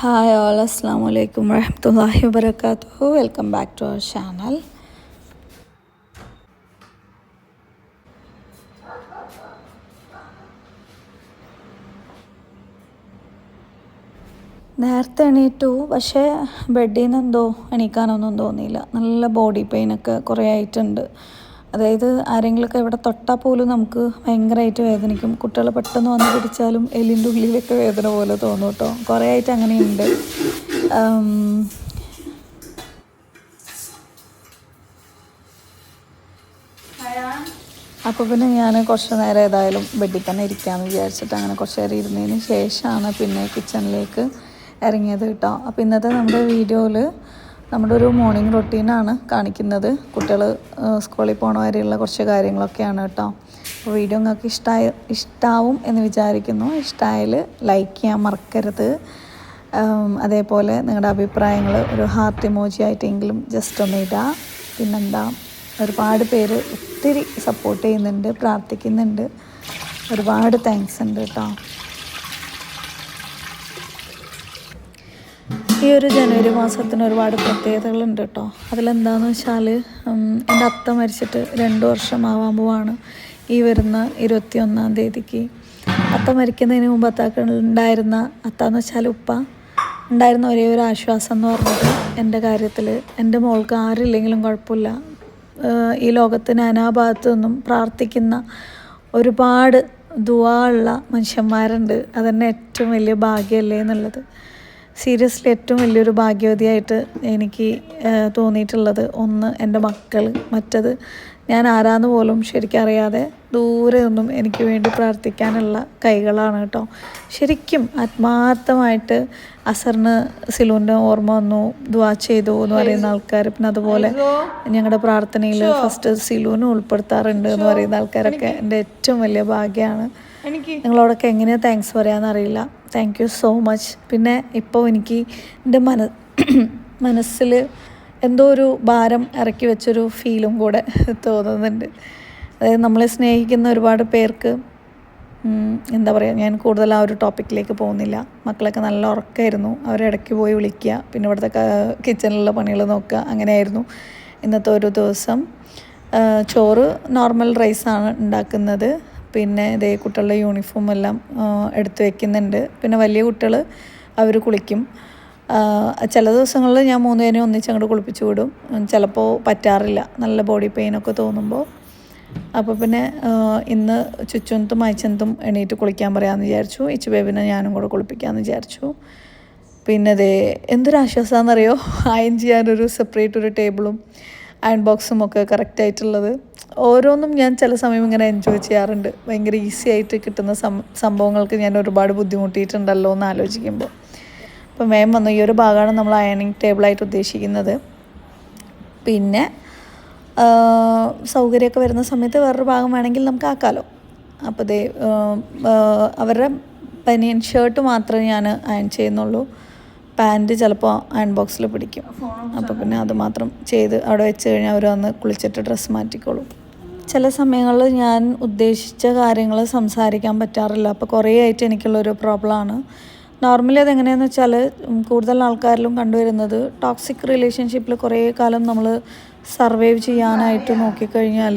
Hi all അസ്സാം വലൈക്കും വരഹമുല്ലാഹി വബർക്കാത്തു welcome back to our channel നേരത്തെ എണീറ്റു പക്ഷേ ബെഡിൽ നിന്ന് എന്തോ എണീക്കാനൊന്നും തോന്നിയില്ല. നല്ല ബോഡി പെയിനൊക്കെ കുറേ ആയിട്ടുണ്ട്. അതായത് ആരെങ്കിലുമൊക്കെ ഇവിടെ തൊട്ടാൽ പോലും നമുക്ക് ഭയങ്കരമായിട്ട് വേദനിക്കും. കുട്ടികൾ പെട്ടെന്ന് വന്ന് പിടിച്ചാലും എല്ലിന്റെ ഉള്ളിലൊക്കെ വേദന പോലെ തോന്നും കേട്ടോ. കുറേ ആയിട്ട് അങ്ങനെയുണ്ട് അപ്പോൾ പിന്നെ ഞാൻ കുറച്ച് നേരം ഏതായാലും ബെഡിൽ തന്നെ ഇരിക്കാമെന്ന് വിചാരിച്ചിട്ട് അങ്ങനെ കുറച്ച് നേരം ഇരുന്നതിന് ശേഷമാണ് പിന്നെ കിച്ചണിലേക്ക് ഇറങ്ങിയത് കേട്ടോ. അപ്പോൾ ഇന്നത്തെ നമ്മുടെ വീഡിയോയിൽ നമ്മുടെ ഒരു മോർണിംഗ് റൊട്ടീനാണ് കാണിക്കുന്നത്. കുട്ടികൾ സ്കൂളിൽ പോകണ വരെയുള്ള കുറച്ച് കാര്യങ്ങളൊക്കെയാണ് കേട്ടോ. അപ്പോൾ വീഡിയോ നിങ്ങൾക്ക് ഇഷ്ടമായ ഇഷ്ടാവും എന്ന് വിചാരിക്കുന്നു. ഇഷ്ടമായാൽ ലൈക്ക് ചെയ്യാൻ മറക്കരുത്. അതേപോലെ നിങ്ങളുടെ അഭിപ്രായങ്ങൾ ഒരു ഹാർട്ട് ഇമോജി ആയിട്ടെങ്കിലും ജസ്റ്റ് ഒന്ന് ഇടുക പിന്നെന്താ ഒരുപാട് പേര് ഒത്തിരി സപ്പോർട്ട് ചെയ്യുന്നുണ്ട് പ്രാർത്ഥിക്കുന്നുണ്ട്. ഒരുപാട് താങ്ക്സ് ഉണ്ട് കേട്ടോ. ഈ ഒരു ജനുവരി മാസത്തിന് ഒരുപാട് പ്രത്യേകതകളുണ്ട് കേട്ടോ. അതിലെന്താണെന്ന് വെച്ചാൽ എന്റെ അത്ത മരിച്ചിട്ട് രണ്ട് വർഷമാവാൻ പോവാണ്. ഈ വരുന്ന ഇരുപത്തി ഒന്നാം തീയതിക്ക്. അത്ത മരിക്കുന്നതിന് മുമ്പ് അത്താക്ക് ഉണ്ടായിരുന്ന അത്താന്ന് വെച്ചാൽ ഉപ്പ ഉണ്ടായിരുന്ന ഒരേ ഒരു ആശ്വാസം എന്ന് പറഞ്ഞത് എന്റെ കാര്യത്തിൽ എന്റെ മോൾക്ക് ആരില്ലെങ്കിലും കുഴപ്പമില്ല. ഈ ലോകത്തിന് അനാഭാഗത്ത് നിന്നും പ്രാർത്ഥിക്കുന്ന ഒരുപാട് ദുവാ ഉള്ള മനുഷ്യന്മാരുണ്ട്. അതന്നെ ഏറ്റവും വലിയ ഭാഗ്യമല്ലേ എന്നുള്ളത്. സീരിയസ്ലി ഏറ്റവും വലിയൊരു ഭാഗ്യവതിയായിട്ട് എനിക്ക് തോന്നിയിട്ടുള്ളത് ഒന്ന് എന്റെ മക്കൾ മറ്റത് ഞാൻ ആരാന്ന് പോലും ശരിക്കറിയാതെ ദൂരെ ഒന്നും എനിക്ക് വേണ്ടി പ്രാർത്ഥിക്കാനുള്ള കൈകളാണ് കേട്ടോ. ശരിക്കും ആത്മാർത്ഥമായിട്ട് അസറിന് സിലുവിന്റെ ഓർമ്മ വന്നു ദുവാ ചെയ്തു എന്ന് പറയുന്ന ആൾക്കാർ. പിന്നെ അതുപോലെ ഞങ്ങളുടെ പ്രാർത്ഥനയിൽ ഫസ്റ്റ് സിലുവിനെ ഉൾപ്പെടുത്താറുണ്ട് എന്ന് പറയുന്ന ആൾക്കാരൊക്കെ എന്റെ ഏറ്റവും വലിയ ഭാഗ്യമാണ്. നിങ്ങളോടൊക്കെ എങ്ങനെയാണ് താങ്ക്സ് പറയാമെന്നറിയില്ല താങ്ക് യു സോ മച്ച് പിന്നെ ഇപ്പോൾ എനിക്ക് എന്റെ മന മനസ്സിൽ എന്തോ ഒരു ഭാരം ഇറക്കി വെച്ചൊരു ഫീലും കൂടെ തോന്നുന്നുണ്ട്. അതായത് നമ്മളെ സ്നേഹിക്കുന്ന ഒരുപാട് പേർക്ക് എന്താ പറയുക ഞാൻ കൂടുതൽ ആ ഒരു ടോപ്പിക്കിലേക്ക് പോകുന്നില്ല. മക്കളൊക്കെ നല്ല ഉറക്കമായിരുന്നു അവരെ ഇടയ്ക്ക് പോയി വിളിക്കുക. പിന്നെ ഇവിടുത്തെ കിച്ചണിലുള്ള പണികൾ നോക്കുക. അങ്ങനെയായിരുന്നു ഇന്നത്തെ ഒരു ദിവസം. ചോറ് നോർമൽ റൈസാണ് ഉണ്ടാക്കുന്നത്. പിന്നെ ഇതേ കുട്ടികളുടെ യൂണിഫോം എല്ലാം എടുത്തു വെക്കുന്നുണ്ട്. പിന്നെ വലിയ കുട്ടികൾ അവർ കുളിക്കും. ചില ദിവസങ്ങളിൽ ഞാൻ മൂന്ന് പേരെയും ഒന്നിച്ച് അങ്ങോട്ട് കുളിപ്പിച്ച് വിടും. ചിലപ്പോൾ പറ്റാറില്ല. നല്ല ബോഡി പെയിനൊക്കെ തോന്നുമ്പോൾ അപ്പോൾ പിന്നെ ഇന്ന് ചുച്ചുനത്തും അയച്ചനത്തും എണീറ്റ് കുളിക്കാൻ പറയാമെന്ന് വിചാരിച്ചു. ഇച്ചു ബേബിനെ ഞാനും കൂടെ കുളിപ്പിക്കാമെന്ന് വിചാരിച്ചു. പിന്നെ ദേ എന്തൊരു ആശ്വാസമാണെന്നറിയോ അയൺ ചെയ്യാനൊരു സെപ്പറേറ്റ് ഒരു ടേബിളും അയൺ ബോക്സും ഒക്കെ കറക്റ്റ് ആയിട്ടുള്ളത്. ഓരോന്നും ഞാൻ ചില സമയം ഇങ്ങനെ എൻജോയ് ചെയ്യാറുണ്ട്. ഭയങ്കര ഈസി ആയിട്ട് കിട്ടുന്ന സംഭവങ്ങൾക്ക് ഞാൻ ഒരുപാട് ബുദ്ധിമുട്ടിയിട്ടുണ്ടല്ലോ എന്ന് ആലോചിക്കുമ്പോൾ അപ്പം വേഗം വന്നു. ഈ ഒരു ഭാഗമാണ് നമ്മൾ അയണിങ് ടേബിളായിട്ട് ഉദ്ദേശിക്കുന്നത്. പിന്നെ സൗകര്യമൊക്കെ വരുന്ന സമയത്ത് വേറൊരു ഭാഗം വേണമെങ്കിൽ നമുക്ക് ആക്കാമല്ലോ അപ്പോൾ ദേ അവരുടെ പനിയൻ ഷർട്ട് മാത്രമേ ഞാൻ അയൺ ചെയ്യുന്നുള്ളൂ. പാന്റ് ചിലപ്പോൾ അയൺ ബോക്സിൽ പിടിക്കും. അപ്പോൾ പിന്നെ അത് മാത്രം ചെയ്ത് അവിടെ വെച്ച് കഴിഞ്ഞാൽ അവർ വന്ന് കുളിച്ചിട്ട് ഡ്രസ്സ് മാറ്റിക്കോളും. ചില സമയങ്ങളിൽ ഞാൻ ഉദ്ദേശിച്ച കാര്യങ്ങൾ സംസാരിക്കാൻ പറ്റാറില്ല. അപ്പോൾ കുറേ ആയിട്ട് എനിക്കുള്ളൊരു പ്രോബ്ലമാണ് നോർമലി അതെങ്ങനെയാണെന്ന് വെച്ചാൽ കൂടുതൽ ആൾക്കാരിലും കണ്ടുവരുന്നത് ടോക്സിക് റിലേഷൻഷിപ്പിൽ കുറേ കാലം നമ്മൾ സർവൈവ് ചെയ്യാനായിട്ട് നോക്കിക്കഴിഞ്ഞാൽ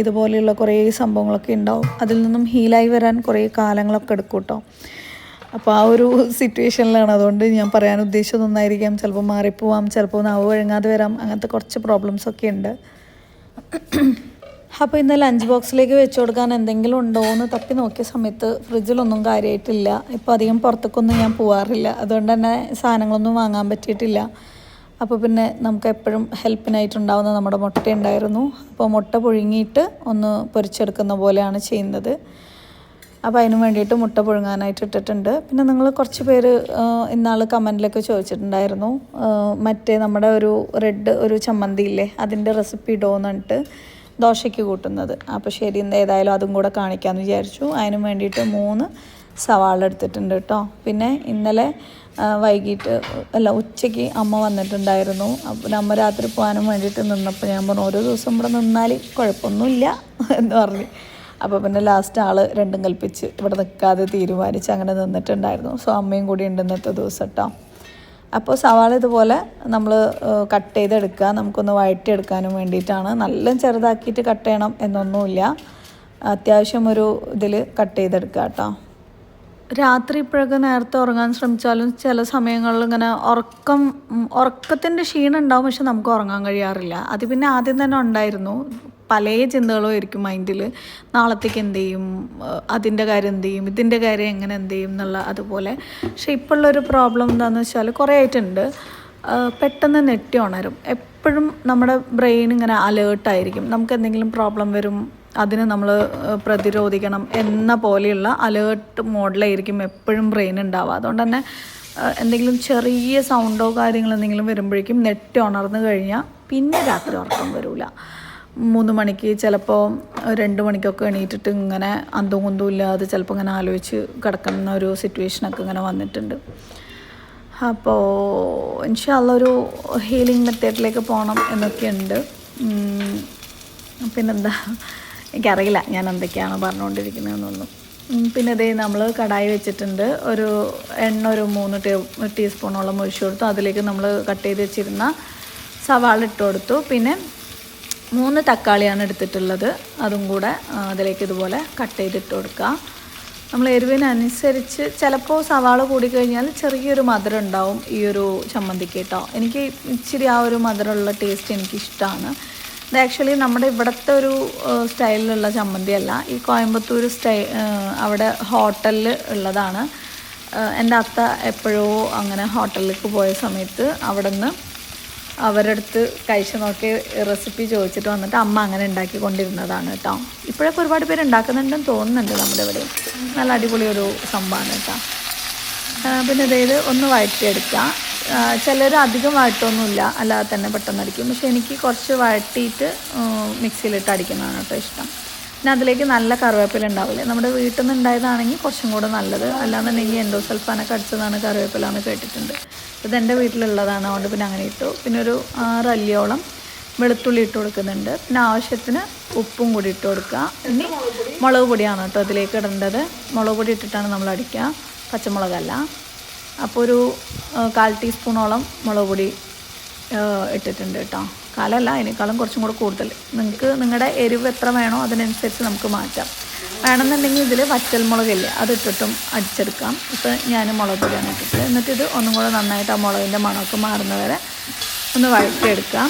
ഇതുപോലെയുള്ള കുറേ സംഭവങ്ങളൊക്കെ ഉണ്ടാവും. അതിൽ നിന്നും ഹീലായി വരാൻ കുറേ കാലങ്ങളൊക്കെ എടുക്കും കേട്ടോ അപ്പോൾ ആ ഒരു സിറ്റുവേഷനിലാണ് അതുകൊണ്ട് ഞാൻ പറയാൻ ഉദ്ദേശിച്ചത് ഒന്നായിരിക്കാം. ചിലപ്പോൾ മാറിപ്പോവാം ചിലപ്പോൾ നാവ് വഴങ്ങാതെ വരാം. അങ്ങനത്തെ കുറച്ച് പ്രോബ്ലംസ് ഒക്കെ ഉണ്ട്. അപ്പോൾ ഇന്ന് ലഞ്ച് ബോക്സിലേക്ക് വെച്ച് കൊടുക്കാൻ എന്തെങ്കിലും ഉണ്ടോ എന്ന് തപ്പി നോക്കിയ സമയത്ത് ഫ്രിഡ്ജിലൊന്നും കാര്യമായിട്ടില്ല ഇപ്പോൾ അധികം പുറത്തേക്കൊന്നും ഞാൻ പോവാറില്ല. അതുകൊണ്ട് തന്നെ സാധനങ്ങളൊന്നും വാങ്ങാൻ പറ്റിയിട്ടില്ല. അപ്പോൾ പിന്നെ നമുക്ക് എപ്പോഴും ഹെൽപ്പിനായിട്ടുണ്ടാവുന്ന നമ്മുടെ മുട്ട ഉണ്ടായിരുന്നു. അപ്പോൾ മുട്ട പുഴുങ്ങിയിട്ട് ഒന്ന് പൊരിച്ചെടുക്കുന്ന പോലെയാണ് ചെയ്യുന്നത്. അപ്പോൾ അതിന് വേണ്ടിയിട്ട് മുട്ട പുഴുങ്ങാനായിട്ട് ഇട്ടിട്ടുണ്ട്. പിന്നെ നിങ്ങൾ കുറച്ച് പേര് ഇന്നാൾ കമന്റിലൊക്കെ ചോദിച്ചിട്ടുണ്ടായിരുന്നു. മറ്റേ നമ്മുടെ ഒരു റെഡ് ഒരു ചമ്മന്തി ഇല്ലേ അതിന്റെ റെസിപ്പി ഇടുമോ പറഞ്ഞിട്ട്. ദോശയ്ക്ക് കൂട്ടുന്നത്. അപ്പോൾ ശരി എന്താ ഏതായാലും അതും കൂടെ കാണിക്കാമെന്ന് വിചാരിച്ചു. അതിന് വേണ്ടിയിട്ട് മൂന്ന് സവാള എടുത്തിട്ടുണ്ട് കേട്ടോ. പിന്നെ ഇന്നലെ വൈകിട്ട് അല്ല ഉച്ചയ്ക്ക് അമ്മ വന്നിട്ടുണ്ടായിരുന്നു. അപ്പം അമ്മ രാത്രി പോകാനും വേണ്ടിയിട്ട് നിന്നപ്പോൾ ഞാൻ പറഞ്ഞു ഓരോ ദിവസം ഇവിടെ നിന്നാൽ കുഴപ്പമൊന്നുമില്ല എന്ന് പറഞ്ഞു. അപ്പോൾ പിന്നെ ലാസ്റ്റ് ആൾ രണ്ടും കൽപ്പിച്ച് ഇവിടെ നിൽക്കാതെ തീരുമാനിച്ച് അങ്ങനെ നിന്നിട്ടുണ്ടായിരുന്നു. സോ അമ്മയും കൂടി ഉണ്ട് ഇന്നത്തെ ദിവസം കേട്ടോ. അപ്പോൾ സവാള ഇതുപോലെ നമ്മൾ കട്ട് ചെയ്തെടുക്കുക. നമുക്കൊന്ന് വഴറ്റിയെടുക്കാനും വേണ്ടിയിട്ടാണ്. നല്ല ചെറുതാക്കിയിട്ട് കട്ട് ചെയ്യണം എന്നൊന്നുമില്ല. അത്യാവശ്യം ഒരു ഇതിൽ കട്ട് ചെയ്തെടുക്കുക കേട്ടോ. രാത്രി ഇപ്പോഴൊക്കെ നേരത്തെ ഉറങ്ങാൻ ശ്രമിച്ചാലും ചില സമയങ്ങളിൽ ഇങ്ങനെ ഉറക്കം ഉറക്കത്തിന്റെ ക്ഷീണം ഉണ്ടാവും പക്ഷെ നമുക്ക് ഉറങ്ങാൻ കഴിയാറില്ല. അത് പിന്നെ ആദ്യം തന്നെ ഉണ്ടായിരുന്നു. പല ചിന്തകളും ആയിരിക്കും മൈൻഡിൽ. നാളത്തേക്ക് എന്ത് ചെയ്യും? അതിന്റെ കാര്യം എന്ത് ചെയ്യും? ഇതിന്റെ കാര്യം എങ്ങനെ എന്ത് ചെയ്യും എന്നുള്ള അതുപോലെ. പക്ഷെ ഇപ്പോഴുള്ളൊരു പ്രോബ്ലം എന്താണെന്ന് വെച്ചാൽ കുറേ ആയിട്ടുണ്ട്. പെട്ടെന്ന് നെറ്റി ഉണരും എപ്പോഴും നമ്മുടെ ബ്രെയിൻ ഇങ്ങനെ അലേർട്ടായിരിക്കും. നമുക്ക് എന്തെങ്കിലും പ്രോബ്ലം വരും അതിന് നമ്മൾ പ്രതിരോധിക്കണം എന്ന പോലെയുള്ള അലേർട്ട് മോഡലായിരിക്കും എപ്പോഴും ബ്രെയിൻ ഉണ്ടാവുക അതുകൊണ്ട് തന്നെ എന്തെങ്കിലും ചെറിയ സൗണ്ടോ കാര്യങ്ങളോ എന്തെങ്കിലും വരുമ്പോഴേക്കും നെറ്റ് ഉണർന്നു കഴിഞ്ഞാൽ പിന്നെ രാത്രി ഉറക്കം വരില്ല മൂന്ന് മണിക്ക് ചിലപ്പോൾ രണ്ട് മണിക്കൊക്കെ എണീറ്റിട്ട് ഇങ്ങനെ അന്തവും കുന്തവും ഇല്ലാതെ ചിലപ്പോൾ ഇങ്ങനെ ആലോചിച്ച് കിടക്കുന്ന ഒരു സിറ്റുവേഷനൊക്കെ ഇങ്ങനെ വന്നിട്ടുണ്ട്. അപ്പോൾ ഇൻഷാല്ല ഒരു ഹീലിംഗ് മെത്തേഡിലേക്ക് പോകണം എന്നൊക്കെയുണ്ട്. പിന്നെന്താ? എനിക്കറിയില്ല ഞാൻ എന്തൊക്കെയാണ് പറഞ്ഞുകൊണ്ടിരിക്കുന്നതെന്നൊന്നും. പിന്നെ ഇതേ നമ്മൾ കടായി വെച്ചിട്ടുണ്ട്. ഒരു എണ്ണ ഒരു മൂന്ന് ടേ ടീസ്പൂണോളം ഒഴിച്ചു കൊടുത്തു. അതിലേക്ക് നമ്മൾ കട്ട് ചെയ്ത് വെച്ചിരുന്ന സവാള ഇട്ട് കൊടുത്തു. പിന്നെ മൂന്ന് തക്കാളിയാണ് എടുത്തിട്ടുള്ളത്. അതും കൂടെ അതിലേക്ക് ഇതുപോലെ കട്ട് ചെയ്തിട്ട് കൊടുക്കുക. നമ്മൾ എരിവിനനുസരിച്ച് ചിലപ്പോൾ സവാള കൂടിക്കഴിഞ്ഞാൽ ചെറിയൊരു മധുരം ഉണ്ടാവും ഈ ഒരു ചമ്മന്തിക്ക് കേട്ടോ. എനിക്ക് ഇച്ചിരി ആ ഒരു മധുരമുള്ള ടേസ്റ്റ് എനിക്കിഷ്ടമാണ് ഇത് ആക്ച്വലി നമ്മുടെ ഇവിടുത്തെ ഒരു സ്റ്റൈലിലുള്ള സ്റ്റൈലിലുള്ള ചമ്മന്തിയല്ല. ഈ കോയമ്പത്തൂർ സ്റ്റൈ അവിടെ ഹോട്ടലിൽ ഉള്ളതാണ്. എന്റെ അത്ത എപ്പോഴോ അങ്ങനെ ഹോട്ടലിലേക്ക് പോയ സമയത്ത് അവിടെ നിന്ന് അവരുടെ അടുത്ത് കഴിച്ചു നോക്കി റെസിപ്പി ചോദിച്ചിട്ട് വന്നിട്ട് അമ്മ അങ്ങനെ ഉണ്ടാക്കി കൊണ്ടിരുന്നതാണ് കേട്ടോ. ഇപ്പോഴൊക്കെ ഒരുപാട് പേര് ഉണ്ടാക്കുന്നുണ്ടെന്ന് തോന്നുന്നുണ്ട് നമ്മുടെ ഇവിടെ നല്ല അടിപൊളി ഒരു സംഭവമാണ് കേട്ടോ. പിന്നെ അതായത് ഒന്ന് വഴറ്റിയെടുക്കുക ചിലർ അധികം വഴട്ടൊന്നുമില്ല അല്ലാതെ തന്നെ പെട്ടെന്ന് അടിക്കും. പക്ഷെ എനിക്ക് കുറച്ച് വഴട്ടിയിട്ട് മിക്സിയിലിട്ട് അടിക്കുന്നതാണ് കേട്ടോ ഇഷ്ടം. പിന്നെ അതിലേക്ക് നല്ല കറിവേപ്പില ഉണ്ടാവില്ലേ? നമ്മുടെ വീട്ടിൽ നിന്ന് ഉണ്ടായതാണെങ്കിൽ കുറച്ചും കൂടെ നല്ലത്. അല്ലാന്നുണ്ടെങ്കിൽ എൻഡോ സൽഫാനൊക്കെ അടിച്ചതാണ് കറിവേപ്പില എന്ന് കേട്ടിട്ടുണ്ട്. ഇത് എന്റെ വീട്ടിലുള്ളതാണ്. അതുകൊണ്ട് പിന്നെ അങ്ങനെ ഇട്ടു. പിന്നെ ഒരു ആറ് അല്ലിയോളം വെളുത്തുള്ളി ഇട്ട് കൊടുക്കുന്നുണ്ട്. പിന്നെ ആവശ്യത്തിന് ഉപ്പും കൂടി ഇട്ട് കൊടുക്കുക. ഇനി മുളക് പൊടിയാണ് കേട്ടോ അതിലേക്ക് ഇടേണ്ടത്. മുളക് പൊടി ഇട്ടിട്ടാണ് നമ്മൾ അടിക്കുക. പച്ചമുളകല്ല. അപ്പോൾ ഒരു കാൽ ടീസ്പൂണോളം മുളക് പൊടി ഇട്ടിട്ടുണ്ട് കേട്ടോ കാലല്ല അതിനേക്കാളും കുറച്ചും കൂടെ കൂടുതൽ. നിങ്ങൾക്ക് നിങ്ങളുടെ എരിവ് എത്ര വേണോ അതിനനുസരിച്ച് നമുക്ക് മാറ്റാം. വേണമെന്നുണ്ടെങ്കിൽ ഇതിൽ വറ്റൽമുളകില്ലേ അതിട്ടിട്ടും അടിച്ചെടുക്കാം. ഇപ്പോൾ ഞാൻ മുളക് പൊടിയാണ് ഇട്ടിട്ട്. എന്നിട്ട് ഇത് ഒന്നും കൂടെ നന്നായിട്ട് ആ മുളകിന്റെ മണമൊക്കെ മാറുന്നവരെ ഒന്ന് വഴറ്റിയെടുക്കാം.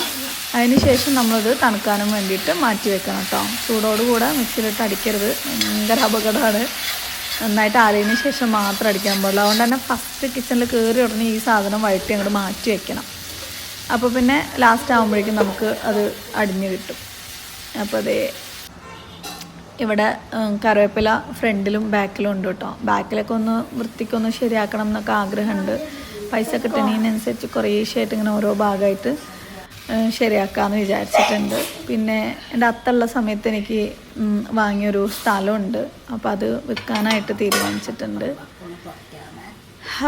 അതിന് ശേഷം നമ്മളിത് തണുക്കാനും വേണ്ടിയിട്ട് മാറ്റി വെക്കണം കേട്ടോ ചൂടോടുകൂടെ മിക്സിയിലിട്ട് അടിക്കരുത്. ഭയങ്കര അപകടമാണ്. നന്നായിട്ട് ആറിയതിന് ശേഷം മാത്രം അടിക്കാൻ പാടുള്ളൂ. അതുകൊണ്ട് തന്നെ ഫസ്റ്റ് കിച്ചണിൽ കയറി ഉടനെ ഈ സാധനം വഴറ്റി അങ്ങോട്ട് മാറ്റി വയ്ക്കണം അപ്പോൾ പിന്നെ ലാസ്റ്റ് ആകുമ്പോഴേക്കും നമുക്ക് അത് അടിഞ്ഞ് കിട്ടും. അപ്പോൾ അതേ ഇവിടെ കറിവേപ്പില ഫ്രണ്ടിലും ബാക്കിലും ഉണ്ട് കേട്ടോ. ബാക്കിലൊക്കെ ഒന്ന് വൃത്തിക്കൊന്ന് ശരിയാക്കണം എന്നൊക്കെ ആഗ്രഹമുണ്ട്. പൈസ കിട്ടണതിനനുസരിച്ച് കുറേശ്ശായിട്ട് ഇങ്ങനെ ഓരോ ഭാഗമായിട്ട് ശരിയാക്കാമെന്ന് വിചാരിച്ചിട്ടുണ്ട്. പിന്നെ എന്റെ അത്തുള്ള സമയത്ത് എനിക്ക് വാങ്ങിയൊരു സ്ഥലമുണ്ട്. അപ്പോൾ അത് വിൽക്കാനായിട്ട് തീരുമാനിച്ചിട്ടുണ്ട്.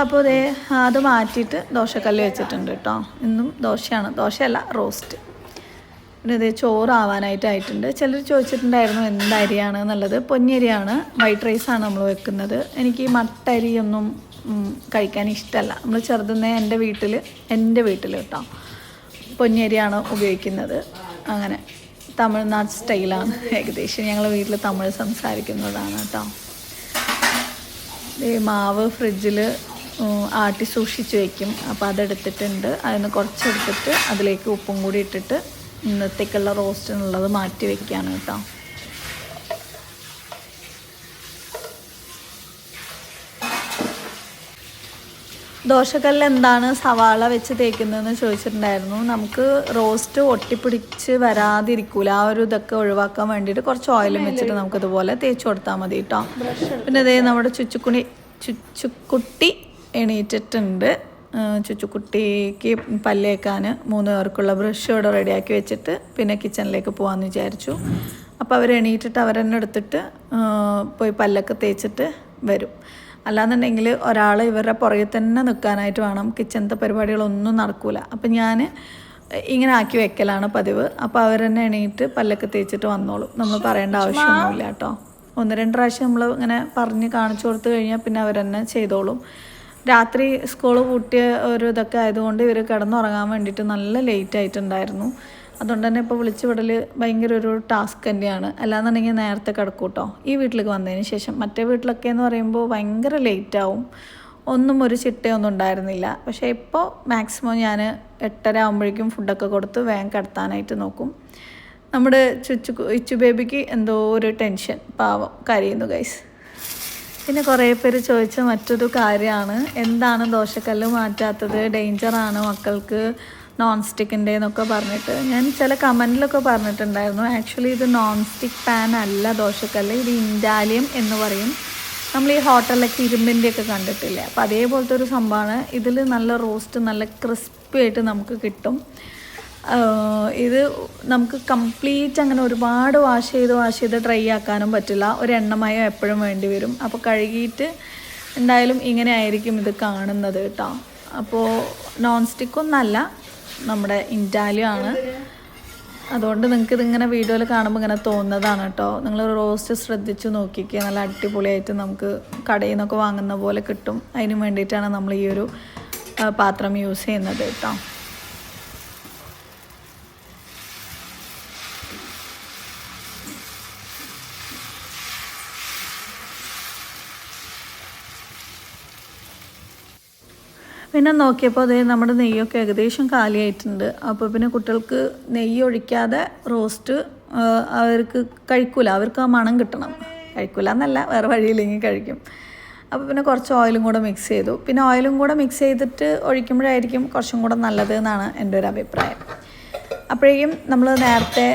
അപ്പോൾ അതേ അത് മാറ്റിയിട്ട് ദോശക്കല്ല് വെച്ചിട്ടുണ്ട് കേട്ടോ ഇന്നും ദോശയാണ്. ദോശയല്ല റോസ്റ്റ്. പിന്നെ ഇതേ ചോറാവാനായിട്ട് ആയിട്ടുണ്ട് ചിലർ ചോദിച്ചിട്ടുണ്ടായിരുന്നു എന്തരിയാണ് എന്നുള്ളത്. പൊന്നിയരിയാണ്. വൈറ്റ് റൈസാണ് നമ്മൾ വെക്കുന്നത്. എനിക്ക് ഈ മട്ട കഴിക്കാൻ ഇഷ്ടമല്ല നമ്മൾ ചെറുതുന്നേ എന്റെ വീട്ടിൽ എന്റെ വീട്ടിൽ കേട്ടോ പൊന്നിയരിയാണ് ഉപയോഗിക്കുന്നത്. അങ്ങനെ തമിഴ്നാട് സ്റ്റൈലാണ് ഏകദേശം. ഞങ്ങൾ വീട്ടിൽ തമിഴ് സംസാരിക്കുന്നതാണ് കേട്ടോ. ഈ മാവ് ഫ്രിഡ്ജിൽ ആട്ടി സൂക്ഷിച്ച് വയ്ക്കും അപ്പോൾ അതെടുത്തിട്ടുണ്ട്. അതിന് കുറച്ചെടുത്തിട്ട് അതിലേക്ക് ഉപ്പും കൂടി ഇട്ടിട്ട് ഇന്നത്തേക്കുള്ള റോസ്റ്റിനുള്ളത് മാറ്റി വയ്ക്കുകയാണ് കേട്ടോ. ദോശക്കല്ല് എന്താണ് സവാള വെച്ച് തേക്കുന്നതെന്ന് ചോദിച്ചിട്ടുണ്ടായിരുന്നു. നമുക്ക് റോസ്റ്റ് ഒട്ടിപ്പിടിച്ച് വരാതിരിക്കൂല. ആ ഒരു ഇതൊക്കെ ഒഴിവാക്കാൻ വേണ്ടിയിട്ട് കുറച്ച് ഓയിലും വെച്ചിട്ട് നമുക്കിതുപോലെ തേച്ച് കൊടുത്താൽ മതി കേട്ടോ പിന്നെ അതേ നമ്മുടെ ചുച്ചുക്കുണി ചുച്ചുക്കുട്ടി എണീറ്റിട്ടുണ്ട്. ചുച്ചുക്കുട്ടിക്ക് പല്ലേക്കാൻ മൂന്ന് പേർക്കുള്ള ബ്രഷ് ഇവിടെ റെഡിയാക്കി വെച്ചിട്ട് പിന്നെ കിച്ചണിലേക്ക് പോകാമെന്ന് വിചാരിച്ചു. അപ്പോൾ അവർ എണീറ്റിട്ട് അവരെന്നെ എടുത്തിട്ട് പോയി പല്ലൊക്കെ തേച്ചിട്ട് വരും. അല്ലാന്നുണ്ടെങ്കിൽ ഒരാൾ ഇവരുടെ പുറകെ തന്നെ നിൽക്കാനായിട്ട് വേണം. കിച്ചണത്തെ പരിപാടികളൊന്നും നടക്കില്ല അപ്പം ഞാൻ ഇങ്ങനെ ആക്കി വെക്കലാണ് പതിവ്. അപ്പോൾ അവർ തന്നെ എണീറ്റ് പല്ലൊക്കെ തേച്ചിട്ട് വന്നോളും. നമ്മൾ പറയേണ്ട ആവശ്യമൊന്നുമില്ല കേട്ടോ. ഒന്ന് രണ്ട് പ്രാവശ്യം നമ്മൾ ഇങ്ങനെ പറഞ്ഞ് കാണിച്ചു കൊടുത്തു കഴിഞ്ഞാൽ പിന്നെ അവർ തന്നെ ചെയ്തോളും. രാത്രി സ്കൂൾ പൂട്ടിയ ഒരു ഇതൊക്കെ ആയതുകൊണ്ട് ഇവർ കിടന്നുറങ്ങാൻ വേണ്ടിയിട്ട് നല്ല ലേറ്റ് ആയിട്ടുണ്ടായിരുന്നു. അതുകൊണ്ട് തന്നെ ഇപ്പോൾ വിളിച്ചു വിടൽ ഭയങ്കര ഒരു ടാസ്ക് തന്നെയാണ്. അല്ലാന്നുണ്ടെങ്കിൽ നേരത്തെ കിടക്കും കേട്ടോ ഈ വീട്ടിലേക്ക് വന്നതിന് ശേഷം. മറ്റേ വീട്ടിലൊക്കെ എന്ന് പറയുമ്പോൾ ഭയങ്കര ലേറ്റ് ആവും. ഒന്നും ഒരു ചിട്ടയൊന്നും ഉണ്ടായിരുന്നില്ല. പക്ഷേ ഇപ്പോൾ മാക്സിമം ഞാൻ എട്ടര ആകുമ്പോഴേക്കും ഫുഡൊക്കെ കൊടുത്ത് വേഗം കിടത്താനായിട്ട് നോക്കും. നമ്മുടെ ചുച്ചു ഇച്ചു ബേബിക്ക് എന്തോ ഒരു ടെൻഷൻ പാവം കരയുന്നു ഗൈസ് പിന്നെ കുറേ പേര് ചോദിച്ച മറ്റൊരു കാര്യമാണ്. എന്താണ് ദോശക്കല്ല് മാറ്റാത്തത്? ഡേഞ്ചറാണ് മക്കൾക്ക്? നോൺ സ്റ്റിക്കിന്റെ എന്നൊക്കെ പറഞ്ഞിട്ട് ഞാൻ ചില കമന്റിലൊക്കെ പറഞ്ഞിട്ടുണ്ടായിരുന്നു. ആക്ച്വലി ഇത് നോൺ സ്റ്റിക്ക് പാൻ അല്ല ദോശക്കല്ല് ഇത് ഇൻഡാലിയം എന്ന് പറയും. നമ്മൾ ഈ ഹോട്ടലിലൊക്കെ ഇരുമ്പിന്റെ ഒക്കെ കണ്ടിട്ടില്ലേ? അപ്പോൾ അതേപോലത്തെ ഒരു സംഭവമാണ്. ഇതിൽ നല്ല റോസ്റ്റ് നല്ല ക്രിസ്പി ആയിട്ട് നമുക്ക് കിട്ടും. ഇത് നമുക്ക് കംപ്ലീറ്റ് അങ്ങനെ ഒരുപാട് വാഷ് ചെയ്ത് വാഷ് ചെയ്ത് ഡ്രൈ ആക്കാനും പറ്റില്ല. ഒരു എണ്ണമയം എപ്പോഴും വേണ്ടി വരും. അപ്പോൾ കഴുകിയിട്ട് എന്തായാലും ഇങ്ങനെ ആയിരിക്കും ഇത് കാണുന്നത് കേട്ടോ. അപ്പോൾ നോൺ സ്റ്റിക്കൊന്നല്ല നമ്മുടെ ഇന്റാലിയോ ആണ്. അതുകൊണ്ട് നിങ്ങൾക്ക് ഇതിങ്ങനെ വീഡിയോയിൽ കാണുമ്പോൾ ഇങ്ങനെ തോന്നുന്നതാണ് കേട്ടോ. നിങ്ങൾ റോസ്റ്റ് ശ്രദ്ധിച്ച് നോക്കിക്കുക നല്ല അടിപൊളിയായിട്ട് നമുക്ക് കടയിൽ നിന്നൊക്കെ വാങ്ങുന്ന പോലെ കിട്ടും. അതിന് വേണ്ടിയിട്ടാണ് നമ്മൾ ഈ ഒരു പാത്രം യൂസ് ചെയ്യുന്നത് കേട്ടോ. പിന്നെ നോക്കിയപ്പോൾ അതേ നമ്മുടെ നെയ്യൊക്കെ ഏകദേശം കാലിയായിട്ടുണ്ട്. അപ്പോൾ പിന്നെ കുട്ടികൾക്ക് നെയ്യ് ഒഴിക്കാതെ റോസ്റ്റ് അവർക്ക് കഴിക്കൂല. അവർക്ക് ആ മണം കിട്ടണം. കഴിക്കൂല എന്നല്ല വേറെ വഴിയില്ലെങ്കിൽ കഴിക്കും. അപ്പോൾ പിന്നെ കുറച്ച് ഓയിലും കൂടെ മിക്സ് ചെയ്തു. പിന്നെ ഓയിലും കൂടെ മിക്സ് ചെയ്തിട്ട് ഒഴിക്കുമ്പോഴായിരിക്കും കുറച്ചും കൂടെ നല്ലത് എന്നാണ് എന്റെ ഒരു അഭിപ്രായം. അപ്പോഴേക്കും നമ്മൾ നേരത്തെ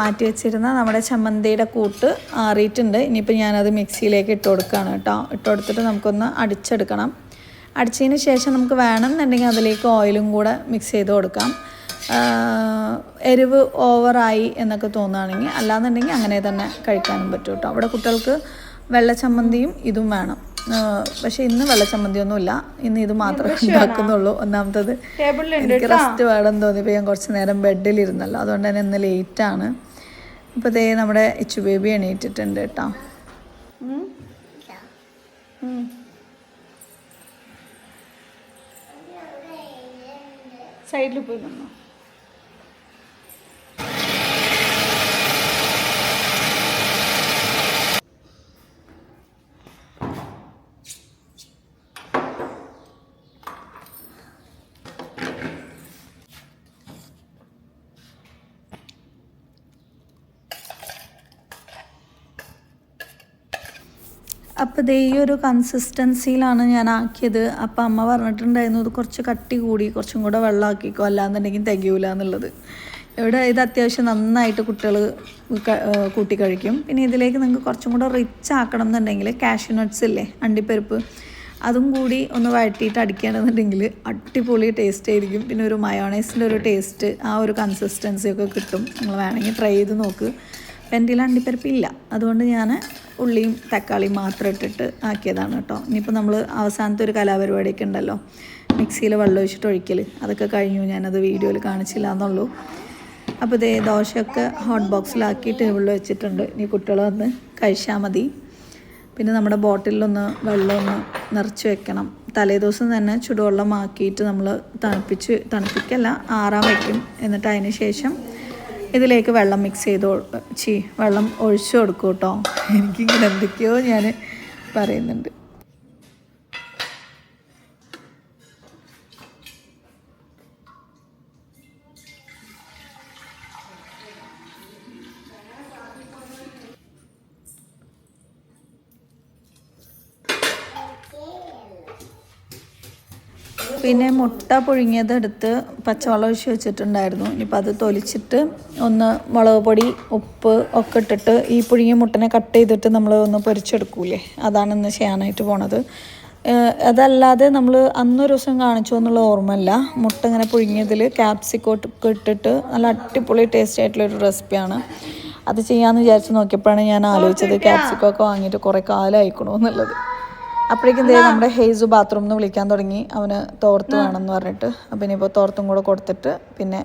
മാറ്റി വെച്ചിരുന്ന നമ്മുടെ ചമ്മന്തിയുടെ കൂട്ട് ആറിയിട്ടുണ്ട്. ഇനിയിപ്പോൾ ഞാനത് മിക്സിയിലേക്ക് ഇട്ട് കൊടുക്കുകയാണ് കേട്ടോ. ഇട്ട് കൊടുത്തിട്ട് നമുക്കൊന്ന് അടിച്ചെടുക്കണം. അടിച്ചതിന് ശേഷം നമുക്ക് വേണമെന്നുണ്ടെങ്കിൽ അതിലേക്ക് ഓയിലും കൂടെ മിക്സ് ചെയ്ത് കൊടുക്കാം. എരിവ് ഓവറായി എന്നൊക്കെ തോന്നുകയാണെങ്കിൽ അല്ലാന്നുണ്ടെങ്കിൽ അങ്ങനെ തന്നെ കഴിക്കാനും പറ്റും കേട്ടോ. അവിടെ കുട്ടികൾക്ക് വെള്ളച്ചമ്മന്തിയും ഇതും വേണം. പക്ഷെ പക്ഷേ ഇന്ന് വെള്ളച്ചമ്മന്തിയൊന്നുമില്ല. ഇന്ന് ഇത് മാത്രമേ ഉണ്ടാക്കുന്നുള്ളൂ. ഒന്നാമത്തത് എനിക്ക് റെസ്റ്റ് വേണം തോന്നിയപ്പോൾ ഞാൻ കുറച്ച് നേരം ബെഡിലിരുന്നല്ലോ. അതുകൊണ്ട് തന്നെ ഇന്ന് ലേറ്റാണ് ഇപ്പോൾ ദേ നമ്മുടെ ഇച്ചു ബേബി എണീറ്റിട്ടുണ്ട് കേട്ടോ. സൈഡിൽ പോയി അപ്പോൾ ദേ ഈ ഒരു കൺസിസ്റ്റൻസിയിലാണ് ഞാൻ ആക്കിയത്. അപ്പോൾ അമ്മ പറഞ്ഞിട്ടുണ്ടായിരുന്നു ഇത് കുറച്ച് കട്ടി കൂടി കുറച്ചും കൂടെ വെള്ളമാക്കിക്കോ അല്ലാന്നുണ്ടെങ്കിൽ തികയൂല എന്നുള്ളത്. ഇവിടെ ഇത് അത്യാവശ്യം നന്നായിട്ട് കുട്ടികൾ കൂട്ടി കഴിക്കും. പിന്നെ ഇതിലേക്ക് നിങ്ങൾക്ക് കുറച്ചും കൂടെ റിച്ച് ആക്കണം എന്നുണ്ടെങ്കിൽ കാഷ്യൂ നട്ട്സ് ഇല്ലേ അണ്ടിപ്പരിപ്പ് അതും കൂടി ഒന്ന് വഴറ്റിയിട്ട് അടിക്കുകയാണെന്നുണ്ടെങ്കിൽ അടിപൊളി ടേസ്റ്റ് ആയിരിക്കും. പിന്നെ ഒരു മയോണൈസിന്റെ ഒരു ടേസ്റ്റ് ആ ഒരു കൺസിസ്റ്റൻസിയൊക്കെ കിട്ടും. നിങ്ങൾ വേണമെങ്കിൽ ട്രൈ ചെയ്ത് നോക്ക്. എന്റെ കയ്യിൽ അണ്ടിപ്പരിപ്പില്ല അതുകൊണ്ട് ഞാൻ ഉള്ളിയും തക്കാളിയും മാത്രം ഇട്ടിട്ട് ആക്കിയതാണ് കേട്ടോ. ഇനിയിപ്പോൾ നമ്മൾ അവസാനത്തെ ഒരു കലാപരിപാടിയൊക്കെ ഉണ്ടല്ലോ. മിക്സിയിൽ വെള്ളം ഒഴിച്ചിട്ട് ഒഴിക്കൽ അതൊക്കെ കഴിഞ്ഞു. ഞാനത് വീഡിയോയിൽ കാണിച്ചില്ല എന്നുള്ളൂ. അപ്പോൾ ഇതേ ദോശയൊക്കെ ഹോട്ട് ബോക്സിലാക്കി ടേബിളിൽ വെച്ചിട്ടുണ്ട്. ഇനി കുട്ടികൾ വന്ന് കഴിച്ചാൽ മതി. പിന്നെ നമ്മുടെ ബോട്ടിലൊന്ന് വെള്ളമൊന്ന് നിറച്ച് വെക്കണം. തലേദിവസം തന്നെ ചുടുവെള്ളം ആക്കിയിട്ട് നമ്മൾ തണുപ്പിച്ച് തണുപ്പിക്കല്ല ആറാൻ വയ്ക്കും എന്നിട്ട് അതിന് ശേഷം ഇതിലേക്ക് വെള്ളം മിക്സ് ചെയ്ത് ചീ വെള്ളം ഒഴിച്ചു കൊടുക്കും കേട്ടോ എനിക്കിങ്ങനെ എന്തൊക്കെയോ ഞാൻ പറയുന്നുണ്ട്. പിന്നെ മുട്ട പുഴുങ്ങിയത് എടുത്ത് പച്ചവെള്ളം ഒഴിച്ച് വെച്ചിട്ടുണ്ടായിരുന്നു. ഇനിയിപ്പോൾ അത് തൊലിച്ചിട്ട് ഒന്ന് മുളക് പൊടി ഉപ്പ് ഒക്കെ ഇട്ടിട്ട് ഈ പുഴുങ്ങിയ മുട്ടനെ കട്ട് ചെയ്തിട്ട് നമ്മൾ ഒന്ന് പൊരിച്ചെടുക്കൂലേ? അതാണ് ഇന്ന് ചെയ്യാനായിട്ട് പോണത്. അതല്ലാതെ നമ്മൾ അന്നൊരു ദിവസം കാണിച്ചു എന്നുള്ള ഓർമ്മയില്ല. മുട്ട ഇങ്ങനെ പുഴുങ്ങിയതിൽ ക്യാപ്സിക്കോട്ട് ഒക്കെ ഇട്ടിട്ട് നല്ല അടിപൊളി ടേസ്റ്റ് ആയിട്ടുള്ളൊരു റെസിപ്പിയാണ് അത് ചെയ്യാമെന്ന് വിചാരിച്ച് നോക്കിയപ്പോഴാണ് ഞാൻ ആലോചിച്ചത് ക്യാപ്സിക്കോ ഒക്കെ വാങ്ങിയിട്ട് കുറേ കാലം എന്നുള്ളത്. അപ്പോഴേക്കും ദേ നമ്മുടെ ഹെയ്സു ബാത്റൂം എന്ന് വിളിക്കാൻ തുടങ്ങി. അവന് തോർത്ത് വേണമെന്ന് പറഞ്ഞിട്ട്. അപ്പം ഇനിയിപ്പോൾ തോർത്തും കൂടെ കൊടുത്തിട്ട് പിന്നെ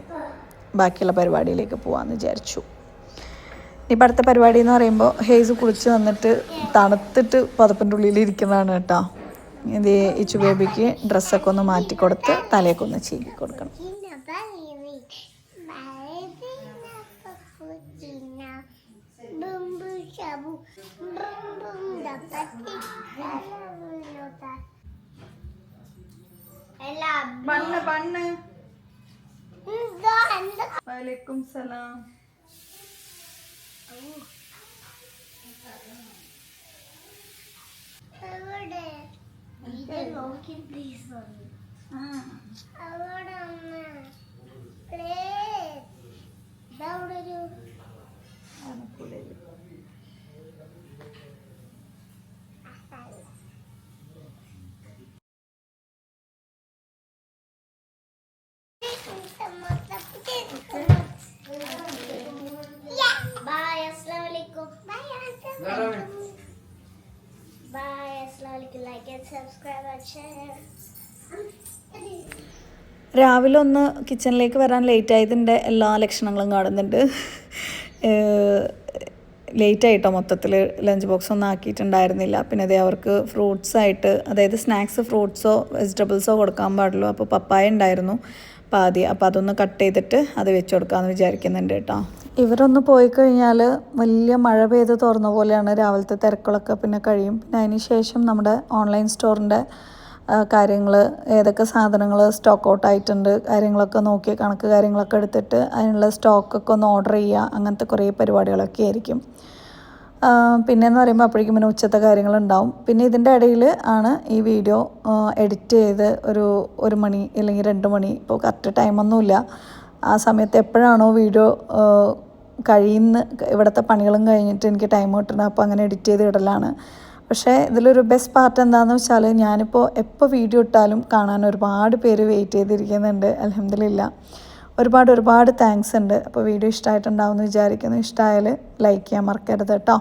ബാക്കിയുള്ള പരിപാടിയിലേക്ക് പോകാമെന്ന് വിചാരിച്ചു. ഇനിയിപ്പോൾ അടുത്ത പരിപാടി എന്ന് പറയുമ്പോൾ ഹേസ് കുളിച്ച് വന്നിട്ട് തണുത്തിട്ട് പതപ്പിന്റെ ഉള്ളിൽ ഇരിക്കുന്നതാണ് കേട്ടോ. ഇത് ഇച്ചു ബേബിക്ക് ഡ്രസ്സൊക്കെ ഒന്ന് മാറ്റി കൊടുത്ത് തലയൊക്കെ ഒന്ന് ചീകി കൊടുക്കണം ബണ്ണ് വലൈക്കും സലാം. അവിടെ ഒരു രാവിലെ ഒന്ന് കിച്ചണിലേക്ക് വരാൻ ലേറ്റ് ആയതിന്റെ എല്ലാ ലക്ഷണങ്ങളും കാണുന്നുണ്ട്. ലേറ്റ് ആയിട്ടോ മൊത്തത്തിൽ ലഞ്ച് ബോക്സ് ഒന്നും ആക്കിയിട്ടുണ്ടായിരുന്നില്ല. പിന്നെ അതേ അവർക്ക് ഫ്രൂട്ട്സ് ആയിട്ട് അതായത് സ്നാക്സ് ഫ്രൂട്ട്സോ വെജിറ്റബിൾസോ കൊടുക്കാൻ പാടുള്ളൂ. അപ്പോൾ പപ്പായ ഉണ്ടായിരുന്നു. പാതി. അപ്പോൾ അതൊന്ന് കട്ട് ചെയ്തിട്ട് അത് വെച്ച് കൊടുക്കാമെന്ന് വിചാരിക്കുന്നുണ്ട് കേട്ടോ. ഇവരൊന്ന് പോയി കഴിഞ്ഞാൽ വലിയ മഴ പെയ്ത് തുറന്ന പോലെയാണ് രാവിലത്തെ തിരക്കുകളൊക്കെ പിന്നെ കഴിയും. പിന്നെ അതിന് ശേഷം നമ്മുടെ ഓൺലൈൻ സ്റ്റോറിന്റെ കാര്യങ്ങൾ ഏതൊക്കെ സാധനങ്ങൾ സ്റ്റോക്ക് ഔട്ട് ആയിട്ടുണ്ട് കാര്യങ്ങളൊക്കെ നോക്കി കണക്ക് കാര്യങ്ങളൊക്കെ എടുത്തിട്ട് അതിനുള്ള സ്റ്റോക്കൊക്കെ ഒന്ന് ഓർഡർ ചെയ്യുക അങ്ങനത്തെ കുറേ പരിപാടികളൊക്കെ ആയിരിക്കും. ആ, പിന്നെന്ന് പറയുമ്പോൾ അപ്പോഴേക്കും പിന്നെ ഉച്ചത്തെ കാര്യങ്ങളുണ്ടാവും. പിന്നെ ഇതിന്റെ ഇടയിൽ ആണ് ഈ വീഡിയോ എഡിറ്റ് ചെയ്ത് ഒരു ഒരു മണി അല്ലെങ്കിൽ രണ്ട് മണി ഇപ്പോൾ കറക്റ്റ് ടൈമൊന്നുമില്ല ആ സമയത്ത് എപ്പോഴാണോ വീഡിയോ കഴിയുന്ന ഇവിടുത്തെ പണികളും കഴിഞ്ഞിട്ട് എനിക്ക് ടൈം കിട്ടണം അപ്പോൾ അങ്ങനെ എഡിറ്റ് ചെയ്ത് ഇടലാണ്. പക്ഷേ ഇതിലൊരു ബെസ്റ്റ് പാർട്ട് എന്താണെന്ന് വെച്ചാൽ ഞാനിപ്പോൾ എപ്പോൾ വീഡിയോ ഇട്ടാലും കാണാൻ ഒരുപാട് പേര് വെയിറ്റ് ചെയ്തിരിക്കുന്നുണ്ട്. അലഹമില്ല ഒരുപാട് ഒരുപാട് താങ്ക്സ് ഉണ്ട്. അപ്പോൾ വീഡിയോ ഇഷ്ടമായിട്ടുണ്ടാവുമെന്ന് വിചാരിക്കുന്നു. ഇഷ്ടമായാൽ ലൈക്ക് ചെയ്യാൻ മറക്കരുത് കേട്ടോ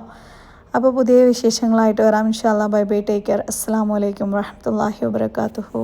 അപ്പോൾ പുതിയ വിശേഷങ്ങളായിട്ട് വരാം. ഇൻഷാല്ലാ ബൈ ബൈ ടേക്ക് കെയർ അസ്സാം വലൈക്കും വാഹമത്തല്ലാഹി വാബർക്കാത്തുഹു